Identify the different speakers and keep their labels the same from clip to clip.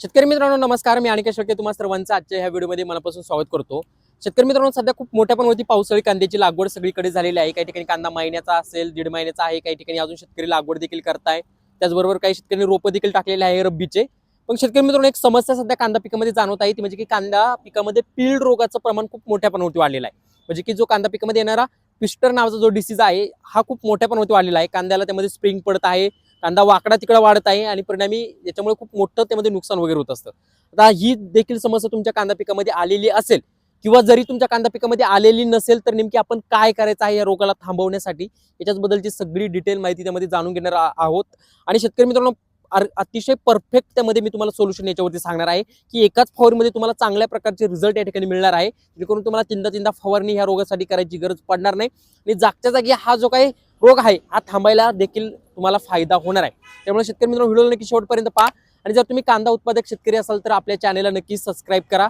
Speaker 1: शेतकरी मित्रांनो नमस्कार. मी अनिकेश शेळके तुम्हा सर्वांचं आजच्या ह्या व्हिडिओमध्ये मनापासून स्वागत करतो. शेतकरी मित्रांनो सध्या खूप मोठ्या प्रमाणावरती पावसाळी कांद्याची लागवड सगळीकडे झालेली आहे. काही ठिकाणी कांदा महिन्याचा असेल दीड महिन्याचा आहे काही ठिकाणी अजून शेतकरी लागवड देखील करताय. त्याचबरोबर काही शेतकरी रोपं देखील टाकलेले आहे रब्बीचे. पण शेतकरी मित्रांनो एक समस्या सध्या कांदा पिकामध्ये जाणवत आहे ती म्हणजे की कांदा पिकामध्ये पीळ रोगाचं प्रमाण खूप मोठ्या प्रमाणावरती वाढलेलं आहे. म्हणजे की जो कांदा पिकामध्ये येणारा पिस्टर नावाचा जो डिसीज आहे हा खूप मोठ्या प्रमाणावरती वाढलेला आहे. कांद्याला त्यामध्ये स्प्रिंग पडत आहे कांदा वाकडा तिकडा वाढत आहे आणि परिणामी याच्यामुळे खूप मोठं त्यामध्ये नुकसान वगैरे होत असतं. आता ही देखील समस्या तुमच्या कांदा पिकामध्ये आलेली असेल किंवा जरी तुमच्या कांदा पिकामध्ये आलेली नसेल तर नेमकी आपण काय करायचं आहे या रोगाला थांबवण्यासाठी? याच्याबद्दलची सगळी डिटेल माहिती त्यामध्ये जाणून घेणार आहोत. आणि शेतकरी मित्रांनो अतिशय परफेक्ट त्यामध्ये मी तुम्हाला सोल्युशन याच्यावरती सांगणार आहे की एकाच फवारीमध्ये तुम्हाला चांगल्या प्रकारचे रिझल्ट या ठिकाणी मिळणार आहे. जेणेकरून तुम्हाला तीनदा तीनदा फवारणी ह्या रोगासाठी करायची गरज पडणार नाही. आणि जागच्या जागी हा जो काही रोग आहे हा थांबायला देखील तुम्हाला फायदा होणार आहे. त्यामुळे शेतकरी मित्रांनो व्हिडिओ नक्की शेवटपर्यंत पहा. आणि जर तुम्ही कांदा उत्पादक शेतकरी असाल तर आपल्या चॅनलला नक्की सबस्क्राईब करा.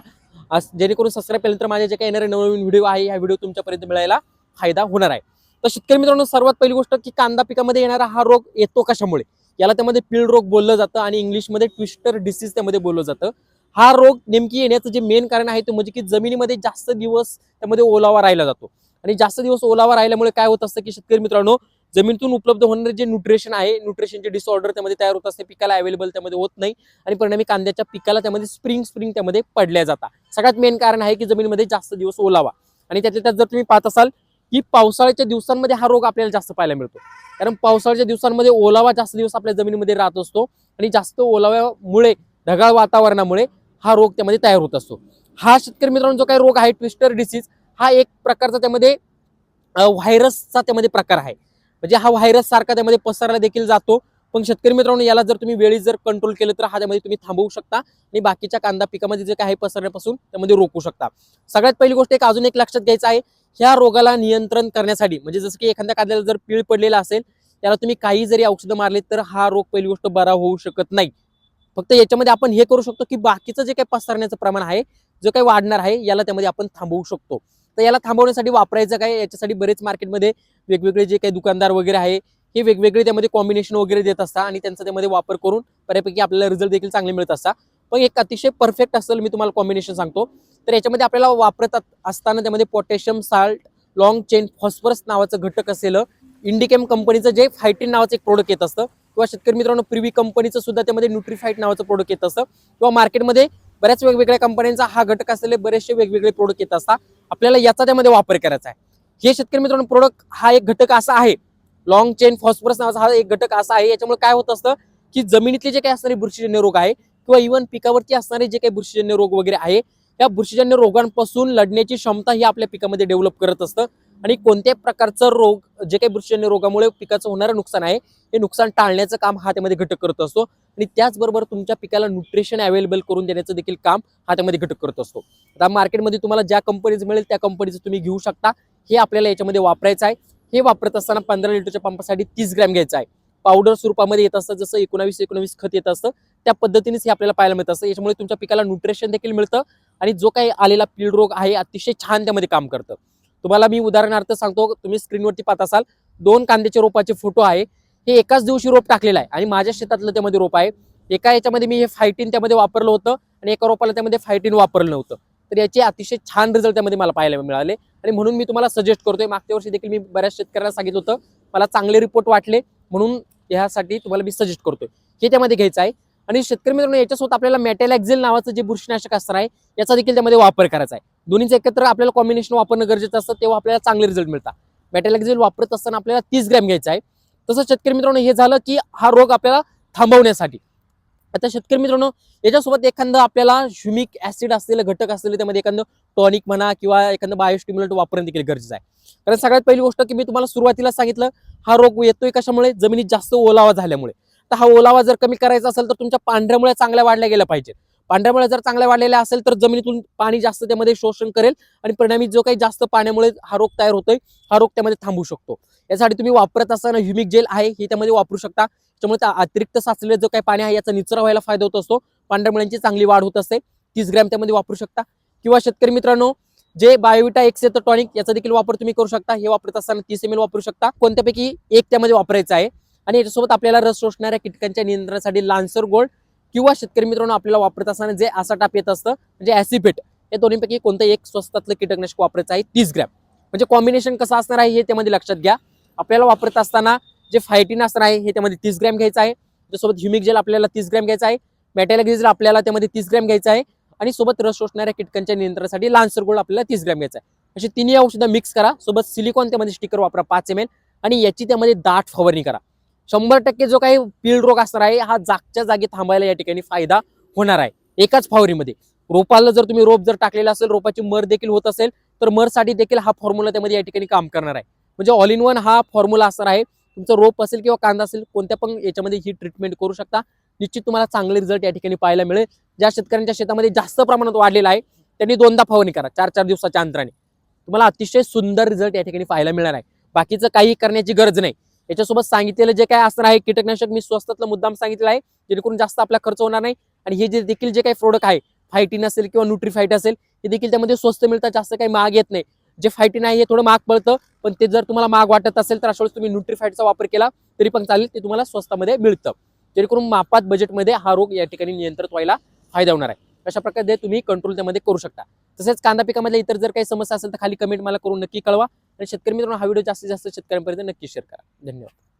Speaker 1: जेणेकरून सबस्क्राईब केल्यानंतर माझ्या जे काही येणारे नवीन व्हिडिओ आहे ह्या व्हिडिओ तुमच्यापर्यंत मिळायला फायदा होणार आहे. तर शेतकरी मित्रांनो सर्वात पहिली गोष्ट की कांदा पिकामध्ये येणारा हा रोग येतो कशामुळे? याला त्यामध्ये पीळ रोग बोललं जातं आणि इंग्लिशमध्ये ट्विस्टर डिसीज त्यामध्ये बोललं जातं. हा रोग नेमकी येण्याचं जे मेन कारण आहे ते म्हणजे की जमिनीमध्ये जास्त दिवस त्यामध्ये ओलावा राहिला जातो. आणि जास्त दिवस ओलावा राहिल्यामुळे काय होत असतं की शेतकरी मित्रांनो जमिनीतून उपलब्ध होणारे जे न्यूट्रिशन आहे न्यूट्रिशनचे डिसऑर्डर त्यामध्ये तयार होत असते पिकाला अवेलेबल त्यामध्ये होत नाही आणि परिणामी कांद्याच्या पिकाला त्यामध्ये स्प्रिंग स्प्रिंग त्यामध्ये पडल्या जातात. सगळ्यात मेन कारण आहे की जमिनीमध्ये जास्त दिवस ओलावा. आणि त्यातल्या त्यात जर तुम्ही पाहत असाल की पावसाळ्याच्या दिवसांमध्ये हा रोग आपल्याला जास्त पाहायला मिळतो. कारण पावसाळ्याच्या दिवसांमध्ये ओलावा जास्त दिवस आपल्या जमिनीमध्ये राहत असतो आणि जास्त ओलाव्यामुळे ढगाळ वातावरणामुळे हा रोग त्यामध्ये तयार होत असतो. हा शेतकरी मित्रांनो जो काही रोग आहे ट्विस्टर डिसीज हा एक प्रकारचा त्यामध्ये व्हायरसचा त्यामध्ये प्रकार आहे. म्हणजे हा व्हायरस सारखा त्यामध्ये पसरला देखील जातो. पण शेतकरी मित्रांनो याला जर तुम्ही वेळी जर कंट्रोल केलं तर हा त्यामध्ये तुम्ही थांबवू शकता आणि बाकीच्या कांदा पिकामध्ये जे काही पसरण्यापासून त्यामध्ये रोखू शकता. सगळ्यात पहिली गोष्ट एक अजून एक लक्षात घ्यायचं आहे. ह्या रोगाला नियंत्रण करण्यासाठी म्हणजे जसं की एखाद्या कांद्याला जर पीळ पडलेला असेल त्याला तुम्ही काही जरी औषधं मारले तर हा रोग पहिली गोष्ट बरा होऊ शकत नाही. फक्त याच्यामध्ये आपण हे करू शकतो की बाकीचं जे काही पसरण्याचं प्रमाण आहे जो काही वाढणार आहे याला त्यामध्ये आपण थांबवू शकतो. तर याला थांबवण्यासाठी वापरायचं काय? याच्यासाठी बरेच मार्केटमध्ये वेगवेगळे जे काही दुकानदार वगैरे आहे हे वेगवेगळे त्यामध्ये कॉम्बिनेशन वगैरे देत असतात आणि त्यांचा त्यामध्ये वापर करून बऱ्यापैकी आपल्याला रिझल्ट देखील चांगले मिळत असतात. पण एक अतिशय परफेक्ट असेल मी तुम्हाला कॉम्बिनेशन सांगतो. तर याच्यामध्ये आपल्याला वापरत असताना त्यामध्ये potassium salt long chain phosphorus नावाचं घटक असेल. इंडिकेम कंपनीचं जे फायटिन नावाचं एक प्रोडक्ट येत असतं. किंवा शेतकरी मित्रांनो प्रिव्ही कंपनीचं सुद्धा त्यामध्ये न्यूट्रीफाईट नावाचं प्रोडक्ट येत असतं. किंवा मार्केटमध्ये बऱ्याच वेगवेगळ्या कंपन्यांचा हा घटक असलेले बरेचसे वेगवेगळे प्रोडक्ट येत असतात. आपल्याला याचा त्यामध्ये वापर करायचा आहे. हे शेतकरी मित्रांनो प्रोडक्ट हा एक घटक असा आहे. लॉंग चेन फॉस्फरस नावाचा हा एक घटक असा आहे. याच्यामुळे काय होत असतं की जमिनीतले जे काही असणारे बुरशीजन्य रोग आहे किंवा इव्हन पिकावरती असणारे जे काही बुरशीजन्य रोग वगैरे आहे या बुरशीजन्य रोगांपासून लढण्याची क्षमता ही आपल्या पिकामध्ये डेव्हलप करत असतं. आणि कोणत्याही प्रकारचं रोग जे काही बुरशीजन्य रोगामुळे पिकाचं होणारं नुकसान आहे हे नुकसान टाळण्याचं काम हा त्यामध्ये घटक करत असतो. आणि त्याचबरोबर तुमच्या पिकाला न्यूट्रिशन अवेलेबल करून देण्याचं देखील काम हा त्यामध्ये घटक करत असतो. आता मार्केटमध्ये तुम्हाला ज्या कंपनीचं मिळेल त्या कंपनीचं तुम्ही घेऊ शकता. हे आपल्याला याच्यामध्ये वापरायचं आहे. हे वापरत असताना पंधरा लिटरच्या पंपासाठी तीस ग्रॅम घ्यायचं आहे. पावडर स्वरूपामध्ये येत असतं जसं एकोणावीस एकोणावीस खत येत असतं त्या पद्धतीनेच हे आपल्याला पाहायला मिळत असतं याच्यामुळे तुमच्या पिकाला न्यूट्रिशन देखील मिळतं आणि जो काही आलेला पीड रोग आहे अतिशय छान त्यामध्ये काम करतं. तुम्हाला मी उदाहरणार्थ सांगतो तुम्ही स्क्रीनवरती पाहत असाल दोन कांद्याच्या रोपाचे फोटो आहे. हे एकाच दिवशी रोप टाकलेलं आहे आणि माझ्या शेतातलं त्यामध्ये रोप आहे. एका याच्यामध्ये मी हे फायटीन त्यामध्ये वापरलं होतं आणि एका रोपाला त्यामध्ये फायटीन वापरलं नव्हतं. तर याचे अतिशय छान रिझल्ट त्यामध्ये मला पाहायला मिळाले आणि म्हणून मी तुम्हाला सजेस्ट करतोय मागच्या वर्षी देखील मी बऱ्याच शेतकऱ्यांना सांगितलं होतं मला चांगले रिपोर्ट वाटले. म्हणून ह्यासाठी तुम्हाला मी सजेस्ट करतोय. हे त्यामध्ये घ्यायचं आहे. आणि शेतकरी मित्रांनो याच्यासोबत आपल्याला मेटॅलॅक्झेल नावाचं जे बुरशीनाशक असणार आहे याचा देखील त्यामध्ये वापर करायचा आहे. दोन्हीचं एकत्र आपल्याला कॉम्बिनेशन वापरणं गरजेचं असतं तेव्हा आपल्याला चांगले रिझल्ट मिळतात. मेटॅलॅक्झेल वापरत असताना आपल्याला तीस ग्रॅम घ्यायचा आहे. तसं शेतकरी मित्रांनो हे झालं की हा रोग आपल्याला थांबवण्यासाठी. आता शेतकरी मित्रांनो याच्यासोबत एखादं आपल्याला ह्युमिक ऍसिड असलेलं घटक असलेलं त्यामध्ये एखादं टॉनिक म्हणा किंवा एखादं बायोस्टिम्युलंट वापरणं देखील गरजेचं आहे. कारण सगळ्यात पहिली गोष्ट की मी तुम्हाला सुरुवातीला सांगितलं हा रोग येतोय कशामुळे? जमिनीत जास्त ओलावा झाल्यामुळे. तर हा ओलावा जर कमी करायचा असेल तर तुमच्या पांढऱ्यामुळे चांगल्या वाढल्या गेल्या पाहिजेत. पांढऱ्यामुळे जर चांगल्या वाढलेल्या असेल तर जमिनीतून पाणी जास्त त्यामध्ये शोषण करेल आणि परिणामी जो काही जास्त पाण्यामुळे हा रोग तयार होतोय हा रोग त्यामध्ये थांबू शकतो. यासाठी तुम्ही वापरत असताना ह्युमिक जेल आहे हे त्यामध्ये वापरू शकता. त्यामुळे त्या अतिरिक्त साचलेलं जो काही पाणी आहे याचा निचरा व्हायला फायदा होत असतो. पांढऱ्या मुळ्यांची चांगली वाढ होत असते. तीस ग्रॅम त्यामध्ये वापरू शकता. किंवा शेतकरी मित्रांनो जे बायोविटा एक्स येतं टॉनिक याचा देखील वापर तुम्ही करू शकता. हे वापरत असताना तीस एम एल वापरू शकता. कोणत्यापैकी एक त्यामध्ये वापरायचं आहे. आणि याच्यासोबत आपल्याला रस शोषणाऱ्या कीटकांच्या नियंत्रणासाठी लान्सर गोल्ड किंवा शेतकरी मित्रांनो आपल्याला वापरत असताना जे आसाटाप येत असतं म्हणजे ॲसिपेट या दोन्हीपैकी कोणतं एक स्वस्तातलं कीटकनाशक वापरायचं आहे तीस ग्रॅम. म्हणजे कॉम्बिनेशन कसं असणार आहे हे त्यामध्ये लक्षात घ्या. आपल्याला वापरत असताना जे फायटिन असणार आहे हे त्यामध्ये तीस ग्रॅम घ्यायचं आहे. त्यासोबत ह्युमिक जेल आपल्याला तीस ग्रॅम घ्यायचं आहे. मॅटेला जेल आपल्याला त्यामध्ये तीस ग्रॅम घ्यायचं आहे. आणि सोबत रस शोषणाऱ्या कीटकांच्या नियंत्रणासाठी लान्सर गोल्ड आपल्याला तीस ग्रॅम घ्यायचा आहे. अशी तिन्ही औषधं मिक्स करा. सोबत सिलिकॉन त्यामध्ये स्टिकर वापरा पाच एम एल आणि याची त्यामध्ये दाट फवारणी करा. शंभर टक्के जो काही पीळ रोग असणार आहे हा जागच्या जागी थांबायला या ठिकाणी फायदा होणार आहे. एकाच फवारीमध्ये रोपाला जर तुम्ही रोप जर टाकलेला असेल रोपाची मर देखील होत असेल तर मरसाठी देखील हा फॉर्म्युला त्यामध्ये या ठिकाणी काम करणार आहे. म्हणजे ऑल इन वन हा फॉर्म्युला असणार आहे. तुमचं रोप असेल किंवा कांदा असेल कोणत्या पण याच्यामध्ये ही ट्रीटमेंट करू शकता. निश्चित तुम्हाला चांगले रिझल्ट या ठिकाणी पाहायला मिळेल. ज्या शेतकऱ्यांच्या शेतामध्ये जास्त प्रमाणात वाढलेला आहे त्यांनी दोनदा फवारणी करा चार चार दिवसाच्या अंतराने. तुम्हाला अतिशय सुंदर रिझल्ट या ठिकाणी पाहायला मिळणार आहे. बाकीचं काही करण्याची गरज नाही. याच्यासोबत सांगितलेलं जे काय असणार आहे कीटकनाशक मी स्वस्तातलं मुद्दाम सांगितलं आहे जेणेकरून जास्त आपला खर्च होणार नाही. आणि हे जे देखील जे काही प्रोडक्ट आहे फायटीन असेल किंवा न्यूट्रीफाईट असेल हे देखील त्यामध्ये स्वस्त मिळतात जास्त काही महाग येत नाही. जे फायटीन आहे हे थोडं महाग पडतं पण ते जर तुम्हाला महाग वाटत असेल तर अशा वेळेस तुम्ही न्यूट्रीफाईटचा वापर केला तरी पण चालेल ते तुम्हाला स्वस्तामध्ये मिळतं. जेणेकरून मापात बजेटमध्ये हा रोग या ठिकाणी नियंत्रित व्हायला फायदा होणार आहे. अशा प्रकारे तुम्ही कंट्रोल त्यामध्ये करू शकता. तसेच कांदा पिकामध्ये इतर जर काही समस्या असेल तर खाली कमेंट मला करून नक्की कळवा. आणि शेतकरी मित्रांनो हा व्हिडिओ जास्तीत जास्त शेतकऱ्यांपर्यंत नक्की शेअर करा. धन्यवाद.